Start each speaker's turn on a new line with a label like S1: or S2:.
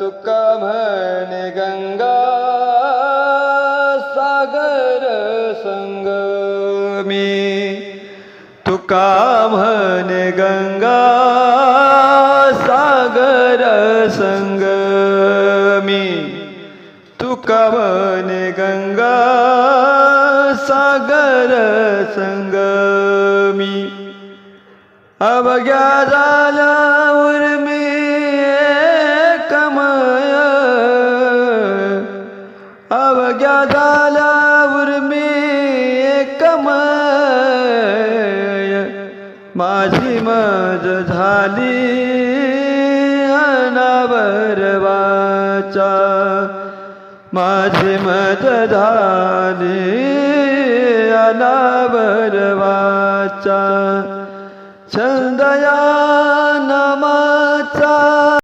S1: तुका म्हणे गंगा सागर संगमी। तुका म्हणे गंगा सागर संगमी। तुका म्हणे गंगा सागर संगमी। अवघ्या झाला या झाला मी कमय माझी मज झाली अनावर वाचा माझी मज झाली अनावर वाचा छंदया